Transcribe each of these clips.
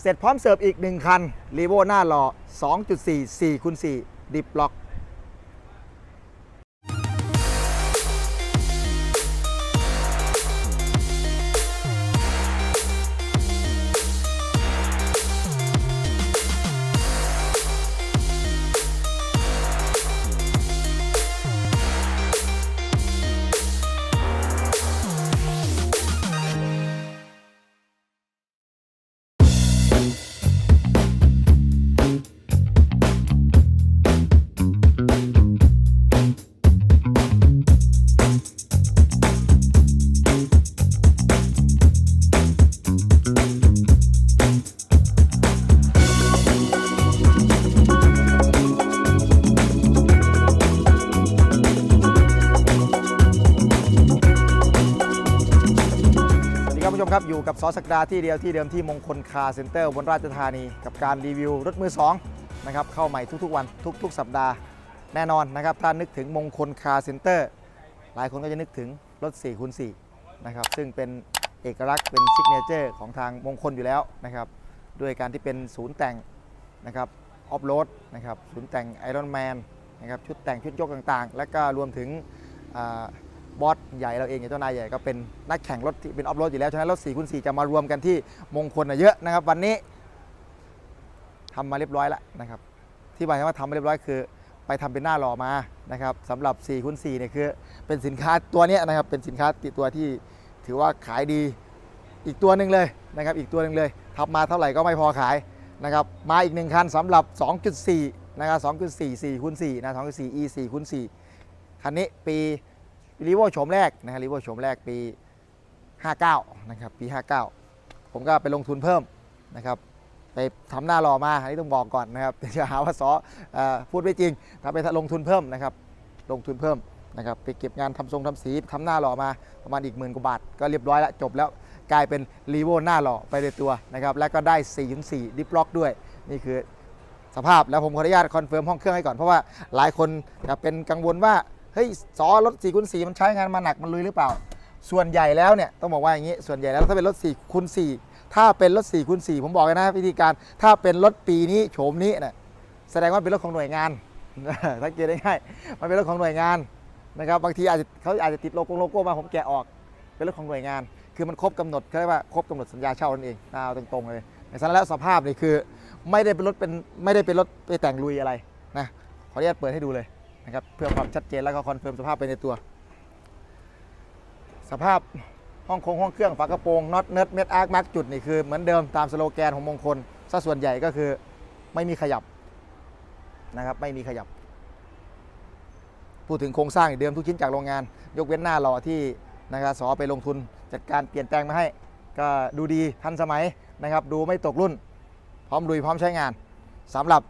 เสร็จพร้อมเสิร์ฟอีก 1 คันรีโวหน้าหล่อ2.4 4คูณ4ดิบล็อก กับซอสกดาที่เดียวที่เดิมที่มงคลคาร์เซ็นเตอร์บนราชธานี กับการรีวิวรถมือ2นะครับเข้าใหม่ทุกๆวันทุก ๆ สัปดาห์แน่นอนนะครับถ้านึกถึงมงคลคาร์เซ็นเตอร์หลายคนก็จะนึกถึงรถ4คูณ4นะครับซึ่งเป็นเอกลักษณ์เป็นซิกเนเจอร์ของทางมงคลอยู่แล้วนะครับด้วยการที่เป็นศูนย์แต่งนะครับออฟโรดนะครับศูนย์แต่งไอรอนแมนนะครับชุดแต่งชุดยกต่างๆ และก็รวมถึงอ บอสใหญ่เราเองอย่างเจ้านายใหญ่ก็เป็นนักแข่งรถที่เป็นออฟโรดอยู่แล้ว ฉะนั้นรถ4คูณ4จะมารวมกันที่มงคลเยอะนะครับ วันนี้ทำมาเรียบร้อยแล้วนะครับ ที่หมายถึงว่าทำมาเรียบร้อยคือ ไปทำเป็นหน้าหล่อมานะครับสำหรับ4คูณ4เนี่ยคือเป็นสินค้าตัวนี้นะครับเป็นสินค้าติดตัวที่ถือว่าขายดีอีกตัวหนึ่งเลยนะครับอีกตัวหนึ่งเลยทำมาเท่าไหร่ก็ไม่พอขายนะครับมาอีกหนึ่งคันสำหรับ 2.4นะครับ2.4 4คูณ4นะ2.4 e 4คูณ4คันนี้ปี รีโวโฉมแรกนะครับรีโวโฉมแรกปี 59 นะครับ ปี 59 ผมก็ไปลงทุนเพิ่มนะครับ ไปทำหน้ารอมา อันนี้ต้องบอกก่อนนะครับเดี๋ยวจะหาว่าซอเออพูดไม่จริงถ้าไปลงทุนเพิ่มนะครับ ลงทุนเพิ่มนะครับ ไปเก็บงานทำทรงทำสีทำหน้าหล่อมาประมาณอีกหมื่นกว่าบาท ก็เรียบร้อยแล้ว จบแล้วกลายเป็นรีโวหน้าหล่อไปในตัวนะครับ แล้วก็ได้ 4 4 ดิฟล็อกด้วย นี่คือ สภาพแล้วผมขออนุญาตคอนเฟิร์มห้องเครื่องให้ก่อนเพราะว่าหลายคนจะเป็นกังวลว่า เฮ้ยซอรถ4คูณ4มันใช้งานมาหนักมันลุยหรือเปล่า ส่วนใหญ่แล้วเนี่ยต้องบอกว่าอย่างนี้ส่วนใหญ่แล้วถ้าเป็นรถ4คูณ4ถ้าเป็นรถ4คูณ4ผมบอกเลยนะวิธีการถ้าเป็นรถปีนี้โฉมนี้นะแสดงว่าเป็นรถของหน่วยงานสังเกตได้ง่ายมันเป็นรถของหน่วยงานนะครับบางทีอาจจะเขาอาจจะติดโลโก้โลโก้มาผมแกะออกเป็นรถของหน่วยงาน คือมันครบกำหนดเขาเรียกว่าครบกำหนดสัญญาเช่านั่นเองเอาตรงๆเลยในสาระแล้วสภาพนี่คือ ไม่ได้เป็นรถเป็นไม่ได้เป็นรถไปแต่งลุยอะไรนะขออนุญาตเปิดให้ดูเลย นะครับเพื่อความชัดเจนแล้วก็คอนเฟิร์มสภาพไปในตัว สภาพห้องโครงห้องเครื่องฝากระโปรงน็อตเนิร์ดเม็ดอาร์คมาร์กจุดนี่คือเหมือนเดิมตามสโลแกนของมงคลซะส่วนใหญ่ก็คือไม่มีขยับนะครับไม่มีขยับ พูดถึงโครงสร้างเดิมทุกชิ้นจากโรงงาน ยกเว้นหน้าหล่อที่นะครับสอไปลงทุนจัดการเปลี่ยนแปลงมาให้ ก็ดูดีทันสมัยนะครับ ดูไม่ตกรุ่น พร้อมลุยพร้อมใช้งานสำหรับ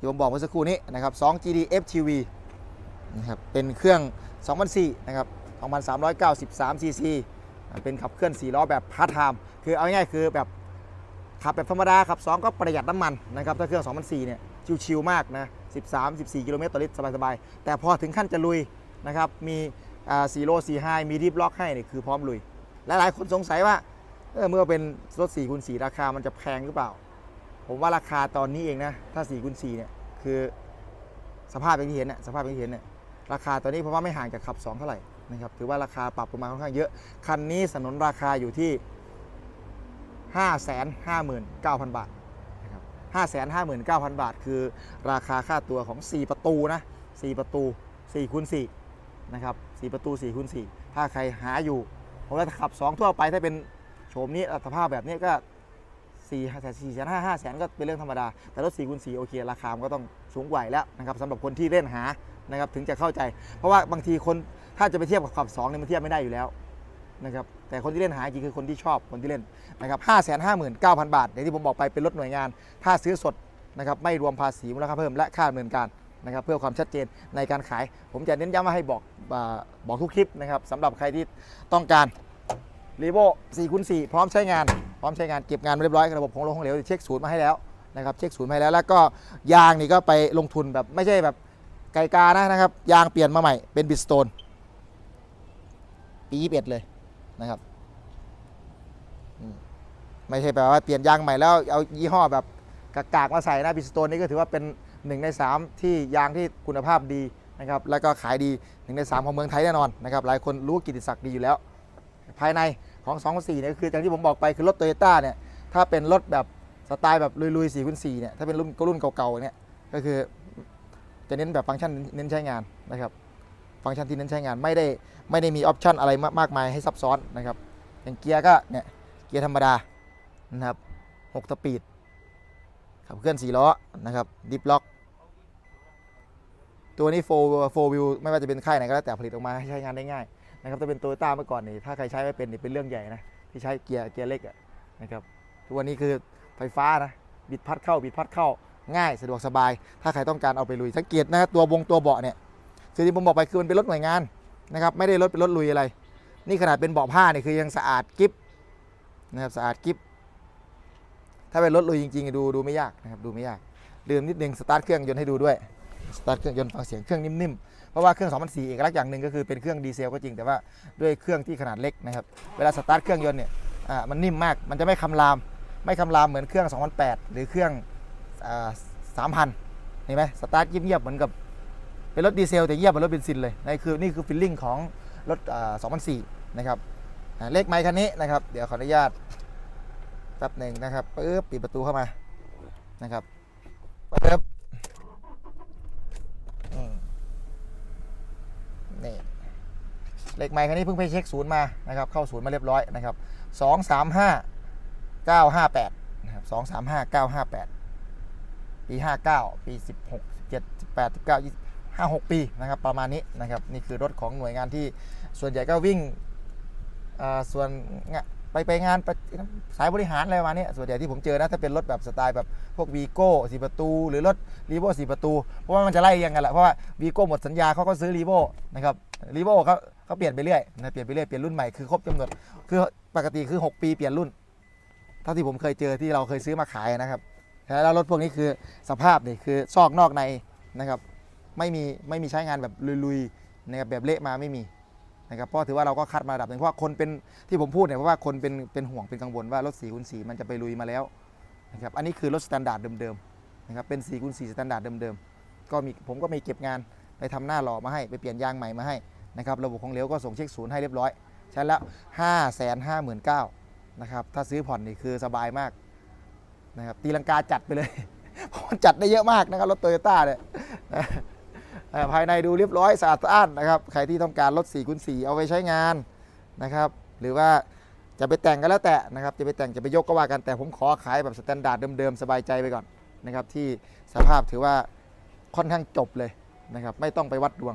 ที่ผมบอกเมื่อสักครู่นี้นะครับ2 GD FTV นะครับเป็นเครื่อง 2004นะครับ2,393 cc เป็นขับเคลื่อน 4 ล้อแบบพาร์ทไทม์คือเอาง่ายๆคือแบบขับแบบธรรมดาขับ 2 ก็ประหยัดน้ำมันนะครับถ้าเครื่อง 2004เนี่ยชิวๆมากนะ13-14 กิโลเมตรต่อลิตรสบายๆ แต่พอถึงขั้นจะลุยนะครับมี4โล4 5มีดิฟล็อกให้เนี่ยคือพร้อมลุย หลายๆคนสงสัยว่าเออเมื่อเป็นรถ4คูณ4ราคามันจะแพงหรือเปล่า ผมว่าราคาตอนนี้เองนะ ถ้า4คูณ4เนี่ย คือสภาพอย่างที่เห็นน่ะสภาพอย่างที่เห็นเนี่ยราคาตอนนี้เพราะว่าไม่ห่างจากขับ 2 เท่าไหร่นะครับถือว่าราคาปรับประมาค่อนข้างเยอะ คันนี้สนนราคาอยู่ที่ 559,000 บาทนะครับ559,000 บาท คือราคาค่าตัวของ 4 ประตูนะ4ประตู4คูณ4นะครับ4ประตู4คูณ4ถ้าใครหาอยู่ผมว่าขับ 2 ทั่วไปถ้าเป็นโฉมนี้สภาพแบบนี้ก็ 4 4แสนห้าห้าแสนก็เป็นเรื่องธรรมดา แต่รถ4คูณ4โอเค ราคามันก็ต้องสูงกว่าอยู่แล้วนะครับสำหรับคนที่เล่นหานะครับถึงจะเข้าใจ เพราะว่าบางทีคนถ้าจะไปเทียบกับขับ2เนี่ยมันเทียบไม่ได้อยู่แล้วนะครับแต่คนที่เล่นหาจริงคือคนที่ชอบคนที่เล่นนะครับห้าแสนห้าหมื่นเก้าพันบาทอย่างที่ผมบอกไปเป็นรถหน่วยงาน ถ้าซื้อสดนะครับไม่รวมภาษีมูลค่าเพิ่มและค่าดำเนินการนะครับเพื่อความชัดเจนในการขาย ผมจะเน้นย้ำมาให้บอกบอกทุกคลิปนะครับสำหรับใครที่ต้องการรีโว4คูณ4พร้อมใช้งาน พร้อมใช้งานเก็บงานมาเรียบร้อยระบบของลงของเหลวเช็คศูนย์มาให้แล้วนะครับเช็คศูนย์มาให้แล้ว แล้วก็ยางนี่ก็ไปลงทุนแบบไม่ใช่แบบไกลกานะนะครับ ยางเปลี่ยนมาใหม่เป็นบิสโตนปี21เลยนะครับไม่ใช่แปลว่าเปลี่ยนยางใหม่แล้วเอายี่ห้อแบบกากๆมาใส่นะบิสโตนนี่ก็ถือว่าเป็นหนึ่งในสามที่ยางที่คุณภาพดีนะครับแล้วก็ขายดีหนึ่งในสามของเมืองไทยแน่นอนนะครับหลายคนรู้กิตติศักดิ์ดีอยู่แล้ว ภายใน ของ 2 4เนี่ยก็คืออย่างที่ผมบอกไปคือรถโตโยต้าเนี่ยถ้าเป็นรถแบบสไตล์แบบลุยๆ4คูณ4เนี่ยถ้าเป็นรุ่นก็รุ่นเก่าๆเนี่ยก็คือจะเน้นแบบฟังก์ชันเน้นใช้งานนะครับฟังก์ชันที่เน้นใช้งานไม่ได้ไม่ได้มีออปชันอะไรมากมากมายให้ซับซ้อนนะครับอย่างเกียร์ก็เนี่ยเกียร์ธรรมดานะครับ6สปีดขับเคลื่อน4ล้อนะครับดิฟล็อกตัวนี้โฟโฟวิวไม่ว่าจะเป็นค่ายไหนก็แล้วแต่ผลิตออกมาให้ใช้งานได้ง่าย นะครับถ้าเป็นโตโยต้าเมื่อก่อนนี่ถ้าใครใช้ไม่เป็นนี่เป็นเรื่องใหญ่นะที่ใช้เกียร์เกียร์เล็กนะครับทุกวันนี้คือไฟฟ้านะบิดพัดเข้าบิดพัดเข้าง่ายสะดวกสบาย ถ้าใครต้องการเอาไปลุยสังเกตนะครับตัววงตัวเบาะเนี่ยคือที่ผมบอกไปคือมันเป็นรถหน่วยงานนะครับไม่ได้รถเป็นรถลุยอะไร นี่ขนาดเป็นเบาะผ้าเนี่ยคือยังสะอาดกิ๊บนะครับสะอาดกิ๊บถ้าเป็นรถลุยจริงๆดูดูไม่ยากนะครับดูไม่ยากลืมนิดนึงสตาร์ทเครื่องยนต์ให้ดูด้วยสตาร์ทเครื่องยนต์ฟังเสียงเครื่องนิ่มๆ เพราะว่าเครื่อง 2004 เอกลักษณ์อย่างหนึ่งก็คือเป็นเครื่องดีเซลก็จริงแต่ว่าด้วยเครื่องที่ขนาดเล็กนะครับเวลาสตาร์ทเครื่องยนต์เนี่ยมันนิ่มมากมันจะไม่คำราม ไม่คำรามเหมือนเครื่อง 2008 หรือเครื่องอ่า3,000 เห็นไหมสตาร์ทเงียบๆเหมือนกับเป็นรถดีเซลแต่เงียบเหมือนรถเบนซินเลยนี่คือนี่คือฟีลลิ่งของรถ 2004 นะครับเลขไมค์คันนี้นะครับเดี๋ยวขออนุญาตแป๊บหนึ่งนะครับปึ๊บปิดประตูเข้ามานะครับปึ๊บอืม นี่เหล็กใหม่คันนี้เพิ่งไปเช็คศูนย์มานะครับเข้าศูนย์มาเรียบร้อยนะครับสองสามห้าเก้าห้าแปดนะครับสองสามห้าเก้าห้าแปดปีห้าเก้าปีสิบหกสิบเจ็ดสิบแปดสิบเก้ายี่ห้าหกปีนะครับประมาณนี้นะครับนี่คือรถของหน่วยงานที่ส่วนใหญ่ก็วิ่งอ่าส่วนงะ ไปไปงานสายบริหารอะไรประมาณนี้ส่วนใหญ่ที่ผมเจอนะถ้าเป็นรถแบบสไตล์แบบพวกวีโก้สีประตู หรือรถรีโวสีประตู เพราะว่ามันจะไล่เรียงกันแหละเพราะว่าวีโก้หมดสัญญาเขาก็ซื้อรีโวนะครับรีโวเขาเขาเปลี่ยนไปเรื่อยนะเปลี่ยนไปเรื่อยเปลี่ยนรุ่นใหม่คือครบกำหนดคือปกติคือ 6 ปีเปลี่ยนรุ่นเท่าที่ผมเคยเจอที่เราเคยซื้อมาขายนะครับแล้วรถพวกนี้คือสภาพนี่คือซอกนอกในนะครับไม่มีไม่มีใช้งานแบบลุยๆนะครับแบบเละมาไม่มี นะครับเพราะถือว่าเราก็คัดมาระดับหนึ่งเพราะว่าคนเป็นที่ผมพูดเนี่ยเพราะว่าคนเป็นเป็นห่วงเป็นกังวลว่ารถ4คูณ4มันจะไปลุยมาแล้วนะครับอันนี้คือรถสแตนดาร์ดเดิมๆนะครับเป็น4คูณ4สแตนดาร์ดเดิมๆก็มีผมก็มีเก็บงานไปทำหน้าหล่อมาให้ไปเปลี่ยนยางใหม่มาให้นะครับระบบของเหลวก็ส่งเช็คศูนย์ให้เรียบร้อยใช้แล้ว5 5 9 0 0 0นะครับถ้าซื้อผ่อนนี่คือสบายมากนะครับตีลังกาจัดไปเลยพราะมันจัดได้เยอะมากนะครับรถโตโยต้าเนี่ย ภายในดูเรียบร้อยสะอาดสะอ้านนะครับใครที่ต้องการรถ4คูณ4เอาไปใช้งานนะครับ หรือว่าจะไปแต่งก็แล้วแต่นะครับ จะไปแต่งจะไปยกก็ว่ากันแต่ผมขอขายแบบสแตนดาร์ดเดิมๆสบายใจไปก่อนนะครับ ที่สภาพถือว่าค่อนข้างจบเลยนะครับ ไม่ต้องไปวัดดวง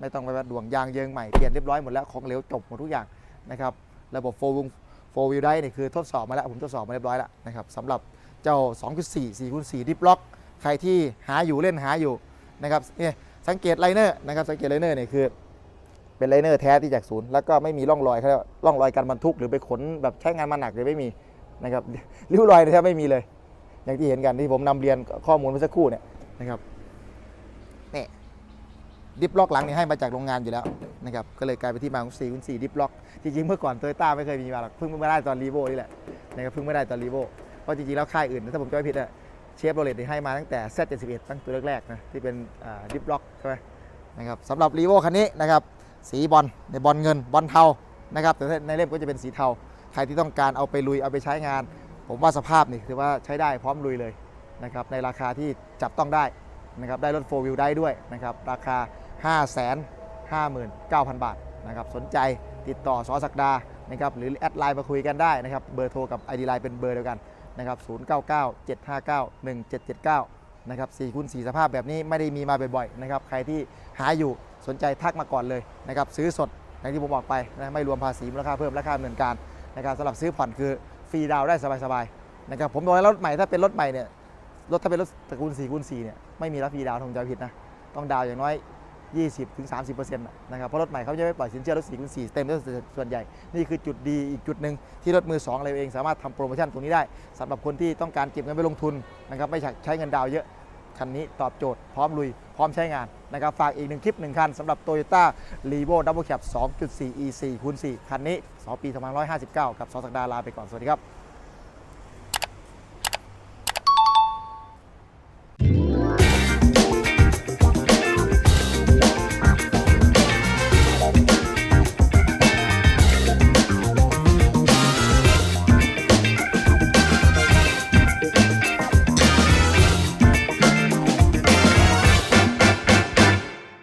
ไม่ต้องไปวัดดวงยางเยิงใหม่เปลี่ยนเรียบร้อยหมดแล้วของเหลวจบหมดทุกอย่างนะครับ ระบบโฟลวงโฟวิวได้นี่คือทดสอบมาแล้วผมทดสอบมาเรียบร้อยแล้วนะครับสำหรับเจ้า 2.4 4คูณ4ดิฟล็อก ใครที่หาอยู่เล่นหาอยู่นะครับเนี่ย สังเกตไลเนอร์นะครับสังเกตไลเนอร์เนี่ยคือเป็นไลเนอร์แท้ที่จากศูนย์แล้วก็ไม่มีร่องรอยเขาเรียกร่องรอยการบรรทุกหรือไปขนแบบใช้งานมาหนักเลยไม่มีนะครับริ้วรอยแทบไม่มีเลย อย่างที่เห็นกันที่ผมนำเรียนข้อมูลเมื่อสักครู่เนี่ยนะครับนี่ดิฟล็อกหลังนี่ให้มาจากโรงงานอยู่แล้วนะครับก็เลยกลายเป็นที่มาของ4คูณ4ดิฟล็อกจริงๆเมื่อก่อนโตโยต้าไม่เคยมีมาหรอกเพิ่งมาได้ตอนรีโวนี่แหละนะครับเพิ่งไม่ได้ตอนรีโวเพราะจริงๆแล้วค่ายอื่นถ้าผมจำไม่ผิดอะ เชฟโรเลตให้มาตั้งแต่ Z71 ตั้งตัวแรกๆนะที่เป็นดิฟล็อกใช่ไหมนะครับสำหรับรีโวคันนี้นะครับสีบอลในบอลเงินบอลเทานะครับแต่ในเล่มก็จะเป็นสีเทา ใครที่ต้องการเอาไปลุยเอาไปใช้งาน ผมว่าสภาพนี่ถือว่าใช้ได้พร้อมลุยเลยนะครับในราคาที่จับต้องได้นะครับได้รถโฟวิวได้ด้วยนะครับราคา 5 5 9 0 0 0 บาทนะครับสนใจติดต่อสอสักดานะครับหรือแอดไลน์มาคุยกันได้นะครับเบอร์โทรกับ ID ไลน์เป็นเบอร์เดียวกัน นะครับ099 759 1779 นะครับ4คูณ4สภาพแบบนี้ไม่ได้มีมาบ่อยๆนะครับใครที่หาอยู่สนใจทักมาก่อนเลยนะครับซื้อสดอย่างที่ผมบอกไปนะไม่รวมภาษีมูลค่าเพิ่มราคาดำเนินการนะครับสำหรับซื้อผ่อนคือฟรีดาวได้สบายๆนะครับผมบอกแล้วรถใหม่ถ้าเป็นรถใหม่เนี่ยรถถ้าเป็นรถตระกูล4คูณ4เนี่ยไม่มีรับฟรีดาวน์ถ้าผมจผิดนะต้องดาวอย่างน้อย 20ถึง30%นะครับ เพราะรถใหม่เขาจะไม่ปล่อยสินเชื่อรถ4คูณ4เต็มรถส่วนใหญ่ นี่คือจุดดีอีกจุดหนึ่งที่รถมือ 2 เราเองสามารถทำโปรโมชั่นตรงนี้ได้สำหรับคนที่ต้องการเก็บเงินไปลงทุนนะครับไม่ใช้เงินดาวเยอะคันนี้ตอบโจทย์พร้อมลุย พร้อมใช้งานนะครับฝากอีกหนึ่งคลิปหนึ่งคันสำหรับ Toyota r e v o Double Cab 2.4 E 4คูณ4คันนี้ 2 ปี 2559 กับสอสักดาลาไปก่อน สวัสดีครับ